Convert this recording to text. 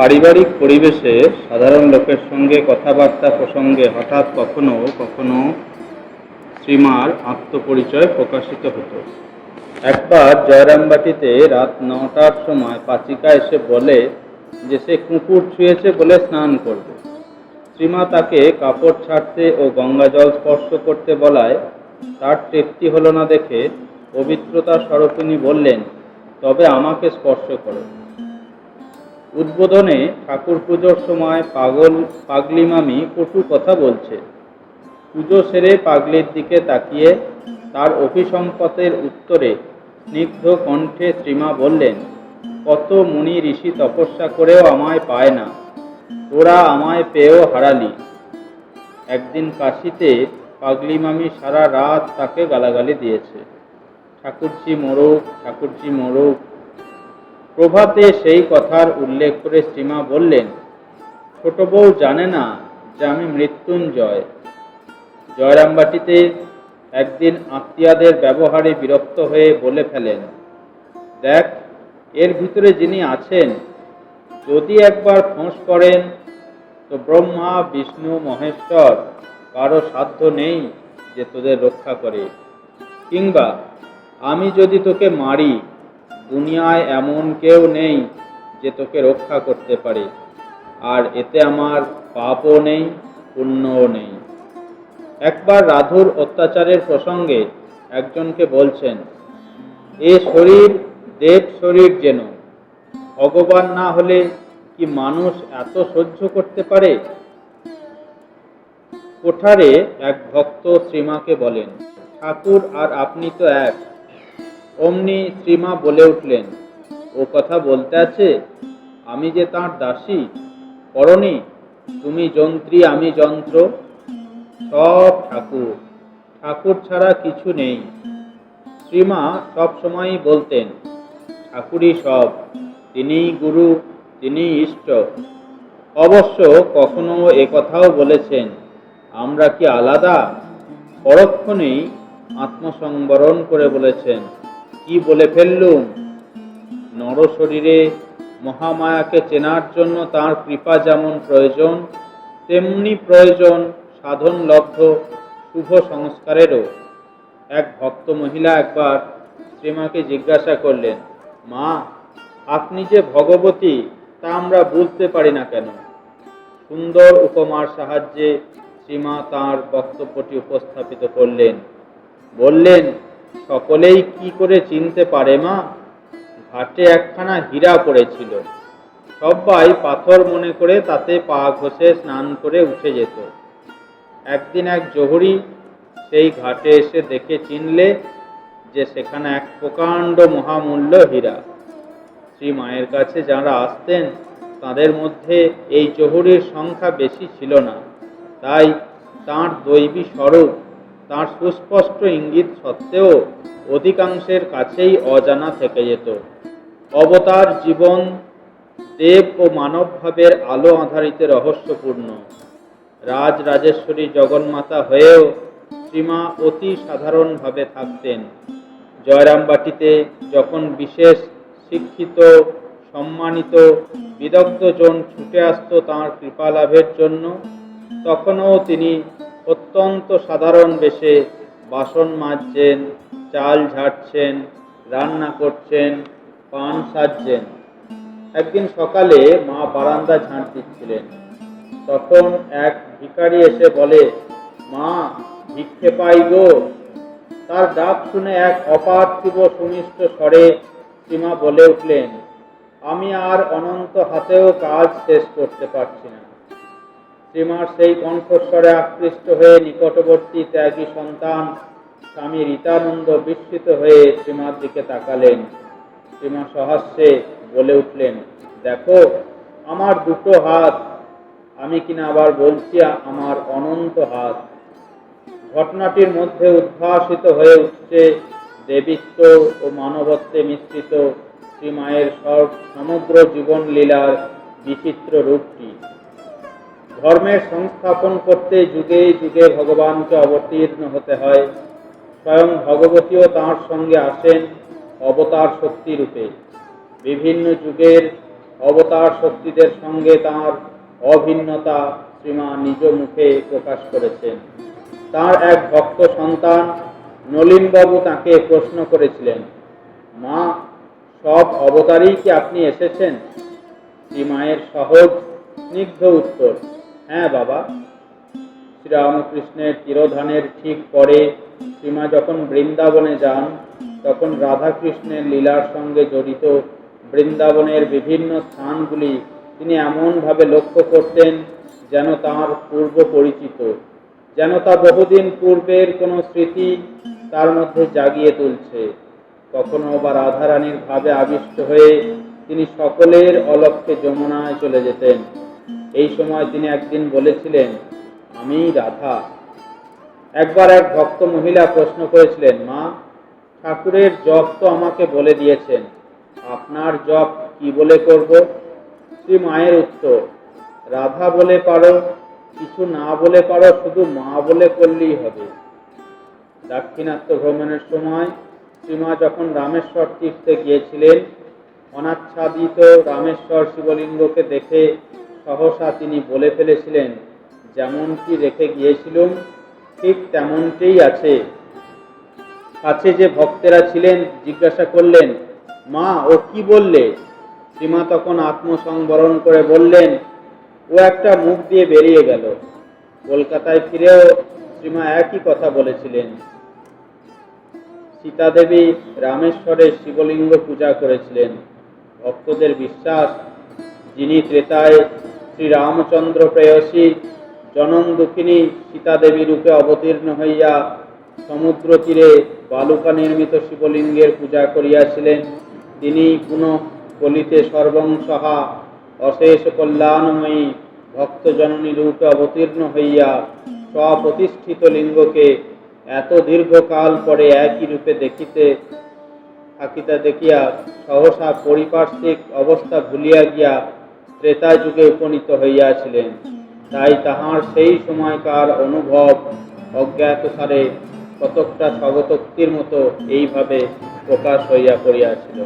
পারিবারিক পরিবেশে সাধারণ লোকের সঙ্গে কথাবার্তা প্রসঙ্গে হঠাৎ কখনো কখনো শ্রীমার আত্মপরিচয় প্রকাশিত হতো। একবার জয়রামবাটিতে রাত নটার সময় পাচিকা এসে বলে যে সে কুকুর ছুঁয়েছে বলে স্নান করবে। শ্রীমা তাকে কাপড় ছাড়তে ও গঙ্গা জল স্পর্শ করতে বলায়, তার তৃপ্তি হলো না দেখে পবিত্রতা স্বরূপিণী বললেন, তবে আমাকে স্পর্শ করো। উদ্বোধনে ঠাকুর পুজোর সময় পাগল পাগলি মামি কটু কথা বলছে। পুজো সেরে পাগলির দিকে তাকিয়ে তার অভিসম্পতের উত্তরে স্নিগ্ধ কণ্ঠে শ্রীমা বললেন, কত মুনি ঋষি তপস্যা করেও আমায় পায় না। তোরা আমায় পেয়েও হারালি। একদিন কাশিতে পাগলি মামি সারা রাত তাকে গালাগালি দিয়েছে। ঠাকুরজি মোরক ঠাকুরজি মোরক প্রভাতে সেই কথার উল্লেখ করে শ্রীমা বললেন, ছোট বউ জানে না যে আমি মৃত্যুঞ্জয়। জয়রামবাটিতে একদিন আত্মীয়াদের ব্যবহারে বিরক্ত হয়ে বলে ফেলেন, দেখ, এর ভিতরে যিনি আছেন, যদি একবার ফোঁস করেন তো ব্রহ্মা, বিষ্ণু, মহেশ্বর কারও সাধ্য নেই যে তোদের রক্ষা করে। কিংবা আমি যদি তোকে মারি দুনিয়ায় এমন কেউ নেই যে তোকে রক্ষা করতে পারে, আর এতে আমার পাপও নেই, পুণ্যও নেই। একবার রাধুর অত্যাচারের প্রসঙ্গে একজনকে বলছেন, এ শরীর দেব শরীর যেন, ভগবান না হলে কি মানুষ এত সহ্য করতে পারে? কোঠারে এক ভক্ত শ্রীমাকে বলেন, ঠাকুর আর আপনি তো এক। অমনি শ্রীমা বলে উঠলেন, ও কথা বলতে আছে? আমি যে তাঁর দাসী করনি তুমি যন্ত্রী, আমি যন্ত্র, সব ঠাকুর ঠাকুর ছাড়া কিছু নেই। শ্রীমা সব সময়ই বলতেন, ঠাকুরই সব, তিনিই গুরু, তিনিই ইষ্ট অবশ্য কখনো একথাও বলেছেন, আমরা কি আলাদা? পরক্ষণেই আত্মসংবরণ করে বলেছেন কি বলে ফেললুম? নর শরীরে মহামায়াকে চেনার জন্য তার কৃপা যেমন প্রয়োজন, তেমনি প্রয়োজন সাধন লব্ধ শুভ সংস্কারেরও। এক ভক্ত মহিলা একবার শ্রীমাকে জিজ্ঞাসা করলেন, মা, আপনি যে ভগবতী, তা আমরা বুঝতে পারি না কেন? সুন্দর উপমার সাহায্যে শ্রীমা তাঁর বক্তব্যটি উপস্থাপিত করলেন। বললেন সকলেই কি করে চিনতে পারে মা? ঘাটে একখানা হীরা পড়েছিল। সবাই পাথর মনে করে তাতে পা ঘষে স্নান করে উঠে যেত। একদিন এক জহুরি সেই ঘাটে এসে দেখে চিনলে যে সেখানে এক প্রকাণ্ড মহামূল্য হীরা। শ্রী মায়ের কাছে যারা আসতেন, তাদের মধ্যে এই জহুরির সংখ্যা বেশি ছিল না। তাই তাঁর দৈবী স্বরূপ তাঁর সুস্পষ্ট ইঙ্গিত সত্ত্বেও অধিকাংশের কাছেই অজানা থেকে যেত। অবতার জীবন দেব ও মানবভাবের আলো আধারিত রহস্যপূর্ণ। রাজ রাজেশ্বরী জগন্মাতা হয়েও শ্রীমা অতি সাধারণভাবে থাকতেন। জয়রামবাটিতে যখন বিশেষ শিক্ষিত, সম্মানিত, বিদগ্ধজন ছুটে আসতো তাঁর কৃপা লাভের জন্য, তখনও তিনি অত্যন্ত সাধারণ বেশে বাসন মাজছেন, চাল ঝাড়ছেন, রান্না করছেন, পান সাজছেন। একদিন সকালে মা বারান্দা ঝাঁট দিচ্ছিলেন। তখন এক ভিখারি এসে বলে, মা, ভিক্ষে পাই গো। তার ডাক শুনে এক অপার্থিব সুমিষ্ট স্বরে সীমা বলে উঠলেন, আমি আর অনন্ত হাতেও কাজ শেষ করতে পারছি না। শ্রীমার সেই কণ্ঠস্বরে আকৃষ্ট হয়ে নিকটবর্তী ত্যাগী সন্তান স্বামী রীতানন্দ বিস্মিত হয়ে শ্রীমার দিকে তাকালেন। শ্রীমা সহাস্যে বলে উঠলেন, দেখো, আমার দুটো হাত। আমি কিনা আবার বলছি, আমার অনন্ত হাত। ঘটনাটির মধ্যে উদ্ভাসিত হয়ে উঠছে দেবিত্ব ও মানবত্বে মিশ্রিত শ্রীমায়ের সব সমগ্র জীবন লীলার বিচিত্র রূপটি। ধর্মের সংস্থাপন করতে যুগে যুগে ভগবানকে অবতীর্ণ হতে হয়। স্বয়ং ভগবতীও তাঁর সঙ্গে আসেন অবতার শক্তি রূপে। বিভিন্ন যুগের অবতার শক্তিদের সঙ্গে তার অভিন্নতা শ্রীমা নিজ মুখে প্রকাশ করেছেন। তার এক ভক্ত সন্তান নলিনবাবু তাকে প্রশ্ন করেছিলেন, মা, সব অবতারেই কি আপনি এসেছেন? শ্রীমায়ের সহজ, স্নিগ্ধ উত্তর হ্যাঁ বাবা। শ্রীরামকৃষ্ণের তিরোধানের ঠিক পরে শ্রীমা যখন বৃন্দাবনে যান, তখন রাধাকৃষ্ণের লীলার সঙ্গে জড়িত বৃন্দাবনের বিভিন্ন স্থানগুলি তিনি এমনভাবে লক্ষ্য করতেন যেন তাঁর পূর্ব পরিচিত, যেন তা বহুদিন পূর্বের কোনো স্মৃতি তার মধ্যে জাগিয়ে তুলছে। কখনো বা রাধারানীর ভাবে আবিষ্ট হয়ে তিনি সকলের অলক্ষ্যে যমুনায় চলে যেতেন। এই সময় তিনি একদিন বলেছিলেন, আমি রাধা। একবার এক ভক্ত মহিলা প্রশ্ন করেছিলেন, মা, ঠাকুরের জপ তো আমাকে বলে দিয়েছেন, আপনার জপ কি বলে করব? শ্রী মায়ের উত্তর, রাধা বলে পারো, কিছু না বলে পারো, শুধু মা বলে করলেই হবে। দাক্ষিণাত্য ভ্রমণের সময় শ্রীমা যখন রামেশ্বর তীর্থে গিয়েছিলেন, অনাচ্ছাদিত রামেশ্বর শিবলিঙ্গকে দেখে সহসা তিনি বলে ফেলেছিলেন, যেমনটি রেখে গিয়েছিলুম, ঠিক তেমনটিই আছে। কাছে যে ভক্তেরা ছিলেন, জিজ্ঞাসা করলেন, মা, ও কি বললে? শ্রীমা তখন আত্মসংবরণ করে বললেন, ও একটা মুখ দিয়ে বেরিয়ে গেল। কলকাতায় ফিরেও শ্রীমা একই কথা বলেছিলেন। সীতাদেবী রামেশ্বরে শিবলিঙ্গ পূজা করেছিলেন। ভক্তদের বিশ্বাস, যিনি ত্রেতায় শ্রী রামচন্দ্র প্রেয়সী জনম দুঃখিনী সীতাদেবী রূপে অবতীর্ণ হইয়া সমুদ্র তীরে বালুকা নির্মিত শিবলিঙ্গের পূজা করিয়াছিলেন। তিনি পুনঃ কলিতে সর্বংসহা অশেষ কল্যাণময়ী ভক্তজননী রূপে অবতীর্ণ হইয়া স্বপ্রতিষ্ঠিত লিঙ্গকে এত দীর্ঘকাল পরে একই রূপে দেখিতে থাকিতে দেখিয়া সহসা পরিপার্শ্বিক অবস্থা ভুলিয়া গিয়া ত্রেতা যুগে উপনীত হইয়াছিলেন। তাই তাহার সেই সময়কার অনুভব অজ্ঞাত সারে কতকটা স্বগতোক্তির মতো এইভাবে প্রকাশ হইয়া পড়িয়াছিল।